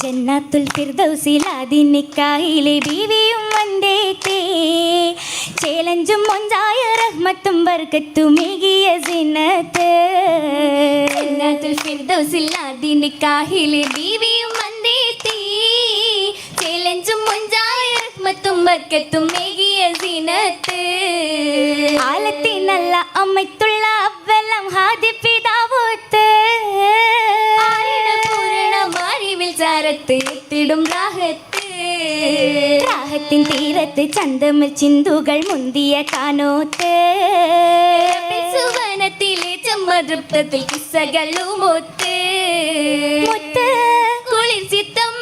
ജന്നാത്തുൽ ഫിർദൗസിൽ അതിനിക്കായിലെ ബീവിയും വന്നേറ്റേ ചേലഞ്ചും മൊഞ്ചായ റഹ്മത്തും ബർക്കത്തുമേകിയ സിനത്ത് ജന്നാത്തുൽ ഫിർദൗസിൽ അതിനിക്കാഹിലെ ബീവിയും വന്നേത്തി ചേലഞ്ചും മുഞ്ചായ റഹ്മത്തും ബർക്കത്തും മേകിയ സിനത്ത് ആലത്തി നല്ല അമ്മയ്ത്തുള്ള അവലം ഹാദി ചാരത്ത് എത്തിടും രാഹത്ത് രാഹത്തിൻ തീരത്ത് ചന്തമ ചിന്തുകൾ മുന്തിയ കാനോത്ത്. സുവനത്തിലെ ചമ്മതൃപ്തത്തിൽ കിസ്സകളുമൊത്ത് മുത്ത് കുളിർ ചിത്തം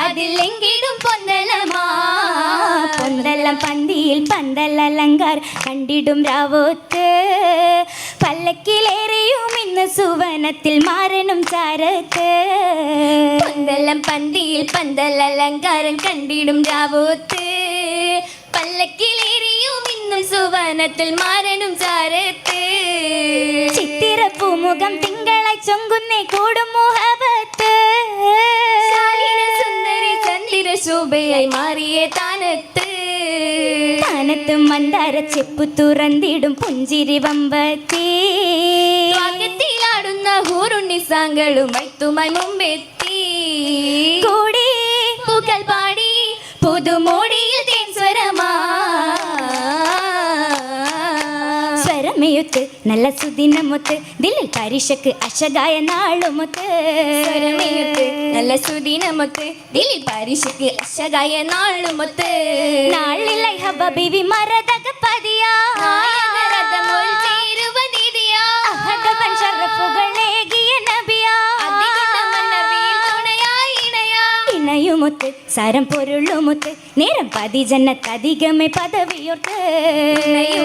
അതിലെങ്കിലും പൊന്നലമാ பந்தலம் பந்தியில் பந்தல் அலங்கார் கண்டிடும் ராவோத்து. பல்லக்கில் ஏறியும் இன்ன சுவனத்தில் மாறணும் சாரத்து. பந்தலம் பந்தியில் பந்தல் அலங்காரம் கண்டிடும் ராவோத்து. பல்லக்கில் ஏறியும் இன்னும் சுவனத்தில் மாறணும் சாரத்து. சித்திர பூமுகம் திங்களாய் சொங்குன்னே கூடும் முகபத்து சுந்தரி சந்திர சோபையாய் மாறிய தானத்து. താനത്തും മന്ദാര ചെപ്പ് തുറന്നിടും പുഞ്ചിരി വമ്പത്തി. സ്വാഗത്തിലാടുന്ന ഹൂറുണ്ണി സാങ്കളും മൈത്തുമായി മുമ്പെത്തി. കൂടി പൂക്കൾ പാടി പുതുമോടിയിൽ സ്വരമയുത്ത് നല്ല സുദിനമൊത്ത് ദില്ലിൽ പരിശക്ക് അശകായ നാളുമൊത്ത്. സ്വരമേയത്ത് നല്ല സുദിനമൊത്ത് ദില്ലിൽ പരിശക്ക് അശകായ നാളുമൊത്ത്. നാളിലൈ ഹബ ബിവി മരതക പതിയാ முத்து சரம் பொருளும் முத்து. நேரம் பதி ஜன்னத்ததிகமை பதவியோர்த்து.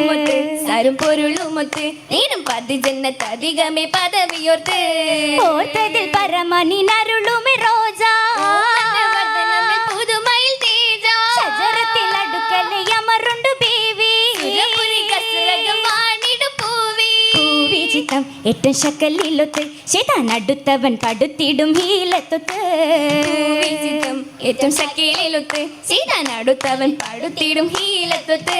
முத்து சரும் பொருளும் முத்து. நேரம் பதி ஜன்னத்ததிகமை பதவியோர்த்து. ஓர்த்ததில் பரமணி நருளுமே ரோஜா. எட்டு சக்கல் இழுத்து சீதா நடுத்தவன் படுத்திடும் ஈழத்தொத்து எட்டும் சக்கில் இழுத்து சீதா நடுத்தவன் படுத்திடும் ஈழத்தொத்து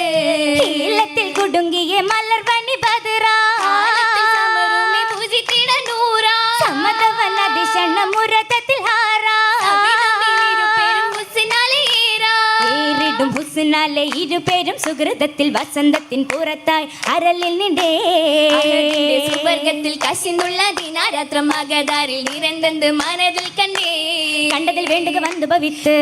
ஈழத்தில் குடுங்கிய மலர் பணி பதிரா பூஜித்திட நூறா சமதவன் அதிசன முரதத்தில் ഹുസ്നാലെ ഇരുപേരും സുഹൃതത്തിൽ വസന്തത്തിൻ പുറത്തായി അരലിൽ അഴകിന്റെ സുവർഗത്തിൽ കശിന്നുള്ള ദിനാരാത്രം മകതാരിൽ നിരന്തന്ത് മനതിൽ കണ്ടേ. കണ്ടതിൽ വേണ്ടുക വന്നു ഭവിത്ത്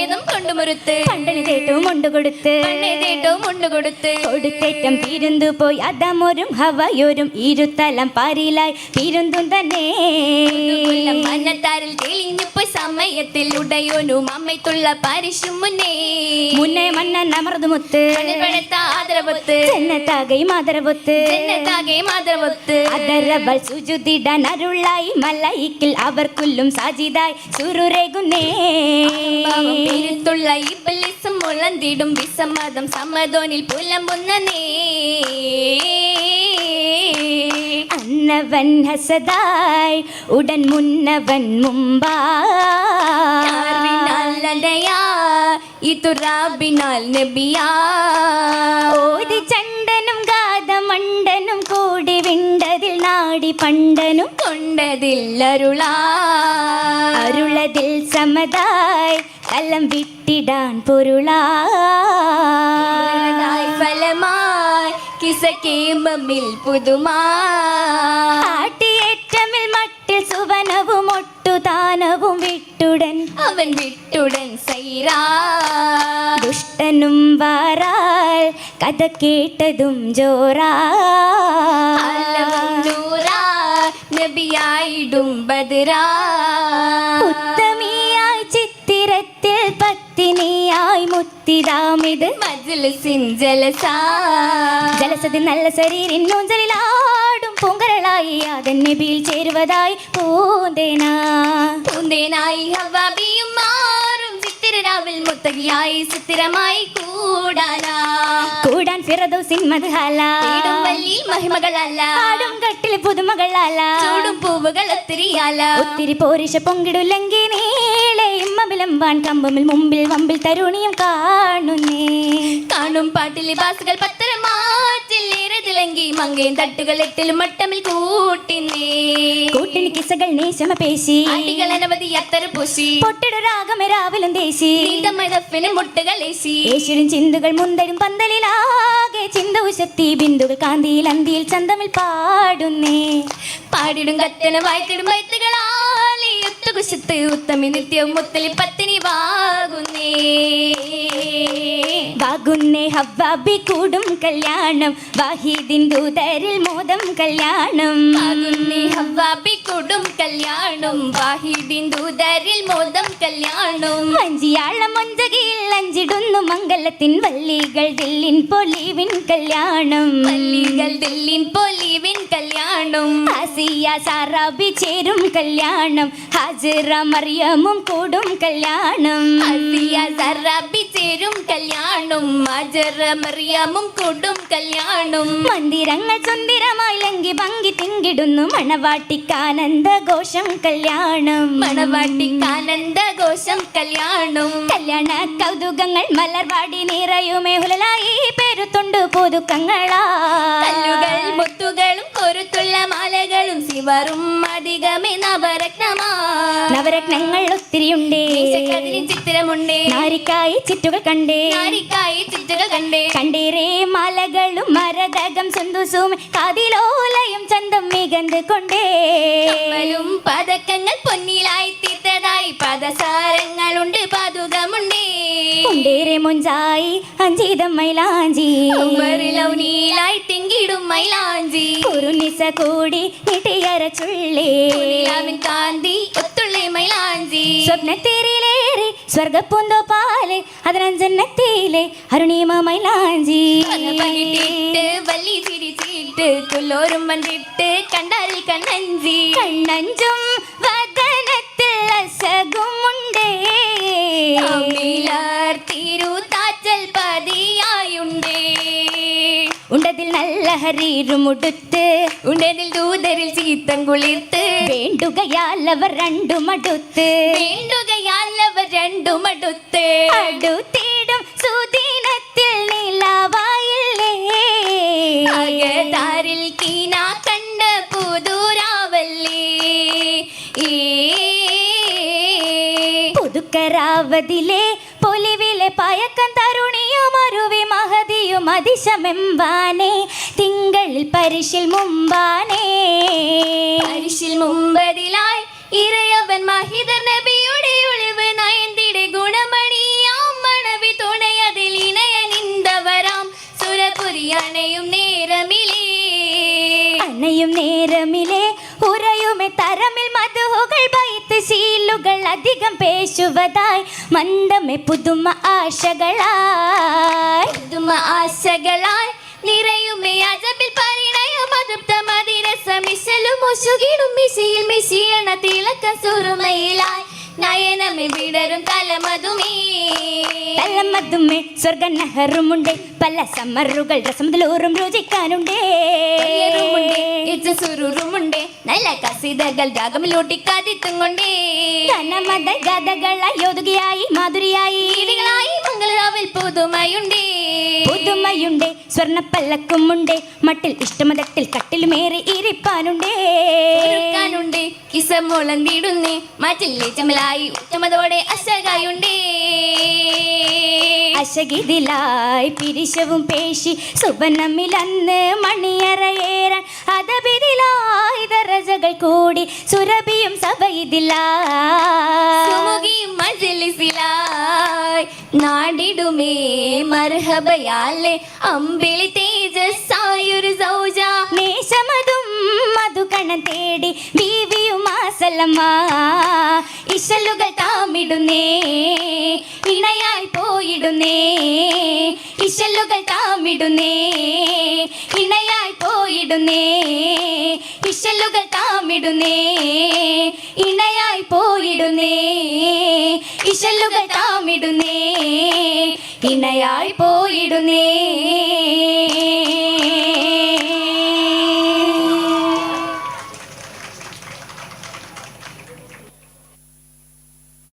ഏതും കൊണ്ടുമുറുത്ത് പണ്ടണി തേട്ടവും കൊണ്ടുകൊടുത്ത് പണ്ണേതേറ്റവും കൊണ്ടുകൊടുത്ത് കൊടുത്തേറ്റം പിരുന്തു പോയി. അതമൊരും ഹവയോരും ഇരുത്തലം പാരിലായി. പിരുന്തും തന്നെ. മഞ്ഞത്താരിൽ തെളിഞ്ഞു സമയത്തിൽ ഉടയോനും അമ്മയ്ക്കുള്ള പരിശും മുന്നേ. മുന്നേ മന്നൻ മൃദുമുത്ത് പടുത്ത ആദരവത്ത്. ചെന്നത്താകയും ആദരവത്ത് ചെന്നത്താകയും ആദരവത്ത് അതരവൾ സുജുതിടാൻ അരുളായി മലയിക്കിൽ അവർക്കുല്ലും സാജിതായി ഇബലിസം മുളന്തിടും വിസമ്മതം സമ്മതോനിൽ പുലമ്പുന്ന നേ. അന്നവൻ ഹസദായി ഉടൻ മുന്നവൻ മുമ്പാ. നല്ലതയാ ഇതുറാബിനാൽ നബിയാ. ഓതി ചണ്ടനും ഗാതമണ്ടനും കൂടി വിണ്ടതിൽ നാടി പണ്ടനും കൊണ്ടതില്ലരുളാ അരുളതിൽ സമതായി കലം വിട്ടിടാൻ പൊരുളാ. ായി ഫലമായി പുതുമാട്ടിയേറ്റമിൽ മട്ടിൽ സുവനവും ഒട്ടുതാനവും വിട്ടുടൻ. അവൻ വിട്ടുടൻ സൈരാ. ദുഷ്ടനും വാരാൽ കഥ കേട്ടതും ജോറാ. നബിയായിടും ബദറാ ജലസാ ജലസതി നല്ല ശരീരിന്നൂഞ്ചലിലാടും പൂങ്കരളായി അതൻ നബിയിൽ ചേരുവതായി പൂന്തേനാ. പൂന്തേനായി ഹവാബിയും മാറും. ചിത്തിരരാവിൽ മുത്തകിയായി ചിത്തിരമായി കൂടാനാ. കൂടാൻ ഫിറദൗസിൻ മദ്ഹല. മഹിമകളല്ല. ആടും കട്ടിലെ പുതുമകളല്ല. ചൂടും പൂവുകൾ ഒത്തിരിയാല. ഒത്തിരി പോരിശ പൊങ്കിടുല്ലെങ്കിൽ നീളെ പമ്പിലമ്പാൻ കമ്പമിൽ മുമ്പിൽ വമ്പിൽ തരുണിയും കാണുന്നേ. കാണും പാട്ടിൽ ബാസുകൾ പത്തര മാറ്റില്ലേറെ തിളങ്ങി മങ്കയും തട്ടുകൾ എട്ടിലും മട്ടമിൽ കൂട്ടിന്നേ. കൂട്ടിന് കിസകൾ നേശമ പേശി. ആട്ടികൾ അനവധി അത്തര പൂശി. പൊട്ടിട രാഗമേ രാവിലും ദേശി. നീന്തമഴപ്പിന് മുട്ടുകൾ ഏശി. യേശുരും ചിന്തകൾ മുന്തരും പന്തലിലാകെ ചിന്ത ഉശത്തി ബിന്ദുകൾ കാന്തിയിൽ അന്തിയിൽ ചന്തമിൽ പാടുന്നേ. പാടിടും കത്തന വായ്ത്തിടും വൈത്തുകളാലെ കുശത്ത് ഉത്തമി നിത്യം മുത്തലി പത്തിനി വാകുന്നേ. വാകുന്നേ ഹവ്വാബി കൂടും കല്യാണം വാഹിദിൻ ദൂതരിൽ മോദം കല്യാണം. ആകുന്നേ ഹവ്വാബി കൂടും കല്യാണം വാഹിദിൻ ദൂതരിൽ മോദം കല്യാണം. വഞ്ചിയാളം മൊഞ്ചകയിൽ അഞ്ചിടുന്നു മംഗലത്തിൻ വള്ളികൾ ദില്ലിൻ പൊലിവിൻ കല്യാണം. വള്ളികൾ ദില്ലിൻ പൊലിവിൻ കല്യാണം. ആസിയ സറബി ചേരും കല്യാണം. ഹാജിറ മറിയമും കൂടും കല്യാണം. ഹസിയ സറബി ചേരും കല്യാണം. ഹജറ മറിയമും കൂടും കല്യാണം. മന്ദിരങ്ങൾ സുന്ദരമായി ലങ്കി ഭംഗി തിങ്കിടുന്നു. മണവാട്ടിക്കാനന്ദ ഘോഷം കല്യാണം. മണവാട്ടിക്കാനന്ദ ഘോഷം കല്യാണം. കല്യാണ കൗതുകങ്ങൾ മലർവാടി നിറയുമേ ഹുലലായി പേരുത്തുണ്ട് പുതുക്കങ്ങളാ. കല്ലുകൾ മുത്തുകളും കൊരുത്തുള്ള മാലകളും ശിവറും അധികമേ നവരത്നമാ നവരത്നങ്ങൾ ഒത്തിരിയുണ്ട്. ചിത്രമുണ്ട് നാരിക്കായി ചിറ്റുകൾ കണ്ടേ. നാരിക്കായി ചിറ്റുകൾ കണ്ടേ. കണ്ടീരേ മലകളും മരതകം സന്തോഷവും കാതിലോലയും ചന്തം മികന്ത് കൊണ്ടേ. പതക്കങ്ങൾ പൊന്നിലായി തീർത്തതായി പദസാരങ്ങളുണ്ട് പാതുകമുണ്ടേ. കൊണ്ടേരെ മുഞ്ചായി അഞ്ചീതം മൈലാഞ്ചി നീലായി തിങ്കിടും മൈലാഞ്ചി കുറുനിസ കൂടി നിട്ടിയര ചുള്ളേ നിലാവിൻ കാന്തി ഒത്തുള്ളേ മൈലാഞ്ചി സ്വപ്നത്തേരിലേറെ സ്വർഗപ്പൂന്തോ പാലെ അതിനഞ്ചെണ്ണത്തിലെ അരുണീമ മൈലാഞ്ചി പകിട്ടിട്ട് വല്ലി ചിരിച്ചിട്ട് കുല്ലോരും വന്നിട്ട് കണ്ടാരിൽ കണ്ണഞ്ചി കണ്ണഞ്ചും വദനത്തിൽ അസകുമുണ്ടേ അമ്മിലാർ തിരുത്താച്ചൽ പതിയായുണ്ടേ ഉണ്ടതിൽ നല്ല ഹരീരുമുടുത്ത് ഉണ്ടതിൽ ദൂതരിൽ ചീത്തം കുളിർത്ത് വേണ്ടുകയാലവർ രണ്ടുമടുത്ത് വേണ്ടുകയാലവർ രണ്ടും അടുത്ത് അടുത്തിടും സുദിനത്തിൽ നിലാവായില്ലേ അകതാരിൽ കീന പുതുക്കരാവതിലെ പൊലിവിലെ പയക്കം തരുണിയും അരുവി മഹതിയും അതിശമെമ്പാനെ. തിങ്കളിൽ പരിശിൽ മുമ്പാനേ. പരിശിൽ മുമ്പതിലായി ഇറയവൻ മഹിതർ നബിയുടെ ഒളിവ് നയന്തിടെ ഗുണമണിയാം. മണവി തുണയതിൽ ഇണയ നിന്തവരാം സുരപുരി അണയും നേരമിലേ. അണയും നേരമിലെ. ശീലുകൾ അധികം പേശുവതായി മന്ദമേ പുതുമ ആശകളായി. പുതുമ ആശകളായി നിറയുമേ അജബിൽ പരിണയം അതൃപ്ത മതിരസമിശലും മുശുകിടും മിശിയിൽ മിശിയണ തിളക്ക സുറുമയിലായി. നയനമേ വിടരും തലമതുമേ തലമതുമേ സ്വർഗ നഹറുമുണ്ട് പല സമ്മറുകൾ രസമുതലൂറും രുചിക്കാനുണ്ടേ. സുരുറുമുണ്ടേ നല്ല കസിതകൾ രാഗമിലൂട്ടി കതിത്തും കൊണ്ടേ ധനമത ഗതകളായി യോതുകയായി മാധുരിയായി മംഗളരാവിൽ പുതുമയുണ്ടേ. പുതുമയുണ്ടേ സ്വർണപ്പല്ലക്കുമുണ്ട് മട്ടിൽ ഇഷ്ടമതട്ടിൽ കട്ടിലുമേറി ഇരിപ്പാനുണ്ടേ. ഒരുക്കാനുണ്ട് കിസമുളന്തിടുന്നേ മാറ്റില്ലേ ചമലായി ഉച്ചമതോടെ അശകായുണ്ടേ. അശകിതിലായി പിരിശവും പേശി സുബനമിലന്ന് മണിയറയേറാൻ അതപിതിലായി ദറജകൾ കൂടി സുരഭിയും സഭയിതിലായി മജലിസിലായി നാടിടുമേ മർഹബയാലെ അമ്പിളി തേജസ്സായൊരു സൗജ. മേശമതും മധുകണ തേടി ബീവിയുമാസലമ്മ ഇശലുകൾ താമിടുന്നേ ഇണയായി പോയിടുന്നേ. ഇശലുകൾ താമിടുന്നേ ഇണയായി പോയിടുന്നേ. ഇശലുകൾ താമിടുന്നേ ഇണയായി പോയിടുന്നേ. ഇശലുകൾ താമിടുന്നേ ഇണയായി പോയിടുന്നേ.